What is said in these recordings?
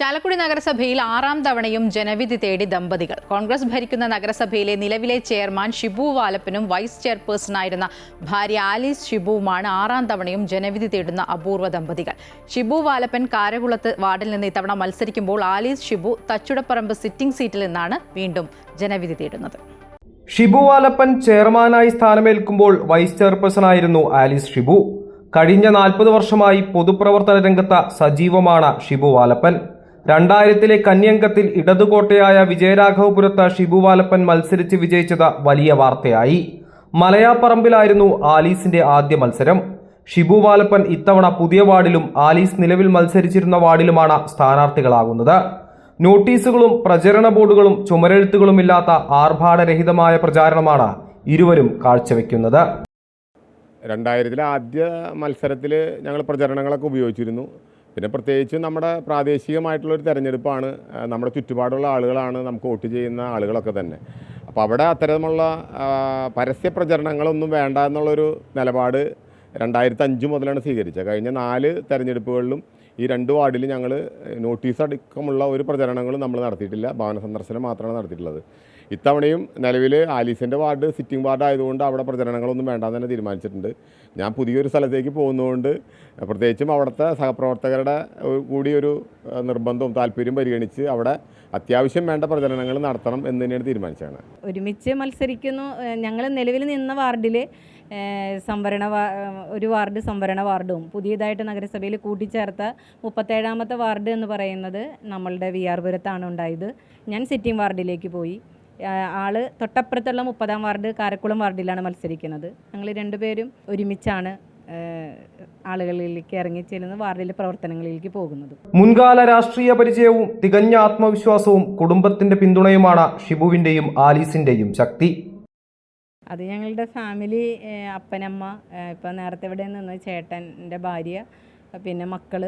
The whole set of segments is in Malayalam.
ചാലക്കുടി നഗരസഭയിൽ ആറാം തവണയും ജനവിധി തേടി ദമ്പതികൾ. കോൺഗ്രസ് ഭരിക്കുന്ന നഗരസഭയിലെ നിലവിലെ ചെയർമാൻ ഷിബു വാലപ്പനും വൈസ് ചെയർപേഴ്സണായിരുന്ന ഭാര്യ ആലീസ് ഷിബുവുമാണ് ആറാം തവണയും ജനവിധി തേടുന്ന അപൂർവ ദമ്പതികൾ. ഷിബു വാലപ്പൻ കാരകുളത്ത് വാർഡിൽ നിന്ന് ഇത്തവണ മത്സരിക്കുമ്പോൾ ആലീസ് ഷിബു തച്ചുടപ്പറമ്പ് സിറ്റിംഗ് സീറ്റിൽ നിന്നാണ് വീണ്ടും ജനവിധി തേടുന്നത്. ഷിബു വാലപ്പൻ ചെയർമാനായി സ്ഥാനമേൽക്കുമ്പോൾ വൈസ് ചെയർപേഴ്സണായിരുന്നു ആലീസ് ഷിബു. കഴിഞ്ഞ നാൽപ്പത് വർഷമായി പൊതുപ്രവർത്തന രംഗത്ത് സജീവമാണ് ഷിബു വാലപ്പൻ. രണ്ടായിരത്തിലെ കന്യങ്കത്തിൽ ഇടതുകോട്ടയായ വിജയരാഘവപുരത്ത് ഷിബു വാലപ്പൻ മത്സരിച്ച് വിജയിച്ചത് വലിയ വാർത്തയായി. മലയാപ്പറമ്പിലായിരുന്നു ആലീസിന്റെ ആദ്യ മത്സരം. ഷിബു വാലപ്പൻ ഇത്തവണ പുതിയ വാർഡിലും ആലീസ് നിലവിൽ മത്സരിച്ചിരുന്ന വാർഡിലുമാണ് സ്ഥാനാർത്ഥികളാകുന്നത്. നോട്ടീസുകളും പ്രചരണ ബോർഡുകളും ചുമരെഴുത്തുകളും ഇല്ലാത്ത ആർഭാടരഹിതമായ പ്രചാരണമാണ് ഇരുവരും കാഴ്ചവെക്കുന്നത്. രണ്ടായിരത്തിലെ ആദ്യ മത്സരത്തിൽ ഞങ്ങൾ പ്രചരണങ്ങളൊക്കെ ഉപയോഗിച്ചിരുന്നു. പിന്നെ പ്രത്യേകിച്ച് നമ്മുടെ പ്രാദേശികമായിട്ടുള്ളൊരു തിരഞ്ഞെടുപ്പാണ് നമ്മുടെ ചുറ്റുപാടുള്ള ആളുകളാണ് നമുക്ക് വോട്ട് ചെയ്യുന്ന ആളുകളൊക്കെ തന്നെ. അപ്പോൾ അവിടെ അത്തരമുള്ള പരസ്യ പ്രചരണങ്ങളൊന്നും വേണ്ട എന്നുള്ളൊരു നിലപാട് രണ്ടായിരത്തി അഞ്ച് മുതലാണ് സ്വീകരിച്ചത്. കഴിഞ്ഞ നാല് തെരഞ്ഞെടുപ്പുകളിലും ഈ രണ്ട് വാർഡിൽ ഞങ്ങൾ നോട്ടീസ് അടക്കമുള്ള ഒരു പ്രചരണങ്ങളും നമ്മൾ നടത്തിയിട്ടില്ല. ഭവന സന്ദർശനം മാത്രമാണ് നടത്തിയിട്ടുള്ളത്. ഇത്തവണയും നിലവിൽ ആലീസിന്റെ വാർഡ് സിറ്റിംഗ് വാർഡ് ആയതുകൊണ്ട് അവിടെ പ്രചരണങ്ങളൊന്നും വേണ്ടാന്ന് തന്നെ തീരുമാനിച്ചിട്ടുണ്ട്. ഞാൻ പുതിയൊരു സ്ഥലത്തേക്ക് പോകുന്നതുകൊണ്ട് പ്രത്യേകിച്ചും അവിടുത്തെ സഹപ്രവർത്തകരുടെ കൂടി ഒരു നിർബന്ധവും താല്പര്യവും പരിഗണിച്ച് അവിടെ അത്യാവശ്യം വേണ്ട പ്രചരണങ്ങൾ നടത്തണം എന്ന് തന്നെയാണ് തീരുമാനിച്ചത്. ഒരുമിച്ച് മത്സരിക്കുന്നു ഞങ്ങൾ നിലവിൽ നിന്ന വാർഡിൽ സംവരണ ഒരു വാർഡ് സംവരണ വാർഡും പുതിയതായിട്ട് നഗരസഭയിൽ കൂട്ടിച്ചേർത്ത മുപ്പത്തേഴാമത്തെ വാർഡ് എന്ന് പറയുന്നത് നമ്മളുടെ വി ആർ പുരത്താണ് ഉണ്ടായത്. ഞാൻ സിറ്റിംഗ് വാർഡിലേക്ക് പോയി. ആൾ തൊട്ടപ്പുറത്തുള്ള മുപ്പതാം വാർഡ് കാരക്കുളം വാർഡിലാണ് മത്സരിക്കുന്നത്. ഞങ്ങൾ രണ്ടുപേരും ഒരുമിച്ചാണ് ആളുകളിലേക്ക് ഇറങ്ങി ഇറങ്ങിച്ചെല്ലുന്ന വാർഡിലെ പ്രവർത്തനങ്ങളിലേക്ക് പോകുന്നത്. മുൻകാല രാഷ്ട്രീയ പരിചയവും തികഞ്ഞ ആത്മവിശ്വാസവും കുടുംബത്തിന്റെ പിന്തുണയുമാണ് ഷിബുവിന്റെയും ആലീസിന്റെയും ശക്തി. അത് ഞങ്ങളുടെ ഫാമിലി അപ്പനമ്മ ഇപ്പം നേരത്തെ ഇവിടെ നിന്ന് ചേട്ടന്റെ ഭാര്യ പിന്നെ മക്കൾ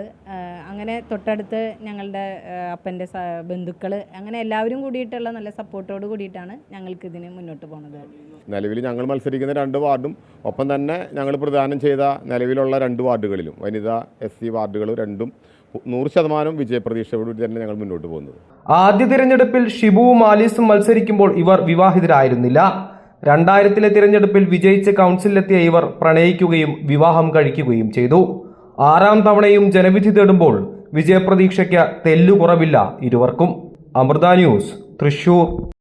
അങ്ങനെ തൊട്ടടുത്ത് ഞങ്ങളുടെ അപ്പന്റെ ബന്ധുക്കൾ അങ്ങനെ എല്ലാവരും കൂടിയിട്ടുള്ള നല്ല സപ്പോർട്ടോട് കൂടിയിട്ടാണ് ഞങ്ങൾക്ക് ഇതിന് മുന്നോട്ട് പോകുന്നത് നിലവിൽ ഞങ്ങൾ മത്സരിക്കുന്ന രണ്ട് വാർഡും ഒപ്പം തന്നെ ഞങ്ങൾ പ്രദാനം ചെയ്ത നിലവിലുള്ള രണ്ട് വാർഡുകളിലും വനിതാ എസ് സി വാർഡുകൾ രണ്ടും നൂറ് ശതമാനം വിജയപ്രതീക്ഷയോട് തന്നെ ഞങ്ങൾ മുന്നോട്ട് പോകുന്നത്. ആദ്യ തിരഞ്ഞെടുപ്പിൽ ഷിബുവും ആലീസും മത്സരിക്കുമ്പോൾ ഇവർ വിവാഹിതരായിരുന്നില്ല. രണ്ടായിരത്തിലെ തിരഞ്ഞെടുപ്പിൽ വിജയിച്ച് കൗൺസിലെത്തിയ ഇവർ പ്രണയിക്കുകയും വിവാഹം കഴിക്കുകയും ചെയ്തു. ആറാം തവണയും ജനവിധി തേടുമ്പോൾ വിജയപ്രതീക്ഷയ്ക്ക് തെല്ലു കുറവില്ല ഇരുവർക്കും. അമൃത ന്യൂസ് തൃശൂർ.